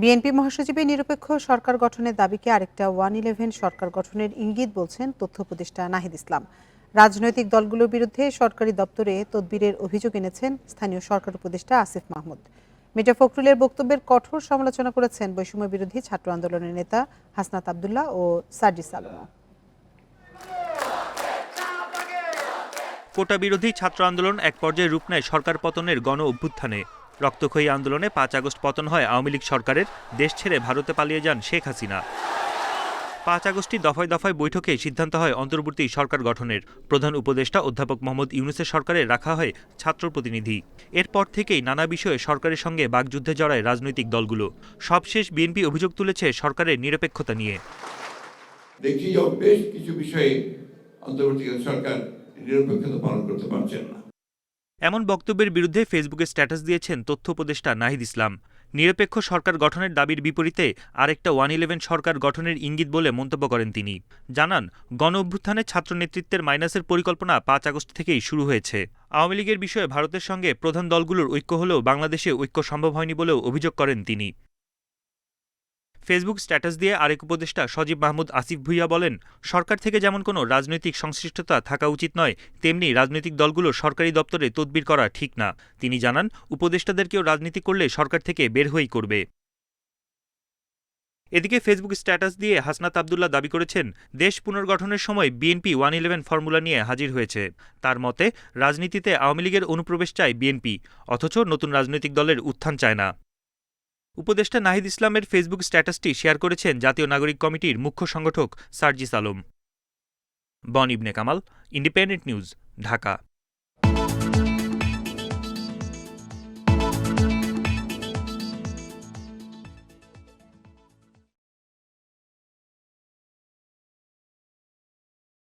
BNP মহাসচিবের নিরপেক্ষ সরকার গঠনের দাবিকে আরেকটা ওয়ান ইলেভেন সরকার গঠনের ইঙ্গিত বলছেন তথ্য উপদেষ্টা নাহিদ ইসলাম। রাজনৈতিক দলগুলোর বিরুদ্ধে সরকারি দপ্তরে তদবিরের অভিযোগ এনেছেন স্থানীয় সরকার উপদেষ্টা আসিফ মাহমুদ। মির্জা ফখরুলের বক্তব্যের কঠোর সমালোচনা করেছেন বৈষম্য বিরোধী ছাত্র আন্দোলনের নেতা হাসনাত আবদুল্লাহ ও সার্জিস আলমও কোটা বিরোধী ছাত্র আন্দোলন এক পর্যায়ে রূপ নেয় সরকার পতনের গণ অভ্যুত্থানে। রক্তক্ষয়ী আন্দোলনে পাঁচ আগস্ট পতন হয় আওয়ামী লীগ সরকারের। দেশ ছেড়ে ভারতে পালিয়ে যান শেখ হাসিনা। পাঁচ আগস্টই দফায় দফায় বৈঠকে সিদ্ধান্ত হয় অন্তর্বর্তী সরকার গঠনের। প্রধান উপদেষ্টা অধ্যাপক মোহাম্মদ ইউনুসের সরকারে রাখা হয় ছাত্র প্রতিনিধি। এরপর থেকেই নানা বিষয়ে সরকারের সঙ্গে বাগযুদ্ধে জড়ায় রাজনৈতিক দলগুলো। সবশেষ বিএনপি অভিযোগ তুলেছে সরকারের নিরপেক্ষতা নিয়ে। দেখছি যে বেশ কিছু বিষয়ে অন্তর্বর্তীকালীন সরকার নিরপেক্ষতা পালন করতে পারছেন না। এমন বক্তব্যের বিরুদ্ধে ফেসবুকে স্ট্যাটাস দিয়েছেন তথ্য উপদেষ্টা নাহিদ ইসলাম। নিরপেক্ষ সরকার গঠনের দাবির বিপরীতে আরেকটা ওয়ান ইলেভেন সরকার গঠনের ইঙ্গিত বলে মন্তব্য করেন তিনি। জানান গণ অভ্যুত্থানে ছাত্র নেতৃত্বের মাইনাসের পরিকল্পনা পাঁচ আগস্ট থেকেই শুরু হয়েছে। আওয়ামী লীগের বিষয়ে ভারতের সঙ্গে প্রধান দলগুলোর ঐক্য হলেও বাংলাদেশে ঐক্য সম্ভব হয়নি বলেও অভিযোগ করেন তিনি। ফেসবুক স্ট্যাটাস দিয়ে আরেক উপদেষ্টা সজীব মাহমুদ আসিফ ভুইয়া বলেন, সরকার থেকে যেমন কোনো রাজনৈতিক সংশ্লিষ্টতা থাকা উচিত নয়, তেমনি রাজনৈতিক দলগুলো সরকারি দপ্তরে তদবির করা ঠিক না। তিনি জানান, উপদেষ্টাদেরকেও রাজনীতি করলে সরকার থেকে বের হয়েই করবে। এদিকে ফেসবুক স্ট্যাটাস দিয়ে হাসনাত আবদুল্লাহ দাবি করেছেন, দেশ পুনর্গঠনের সময় বিএনপি ওয়ান ইলেভেন ফর্মুলা নিয়ে হাজির হয়েছে। তার মতে, রাজনীতিতে আওয়ামী লীগের অনুপ্রবেশ চায় বিএনপি, অথচ নতুন রাজনৈতিক দলের উত্থান চায় না। উপদেষ্টা নাহিদ ইসলামের ফেসবুক স্ট্যাটাসটি শেয়ার করেছেন জাতীয় নাগরিক কমিটির মুখ্য সংগঠক সার্জিস আলম। বন ইবনে কামাল, ইন্ডিপেন্ডেন্ট নিউজ, ঢাকা।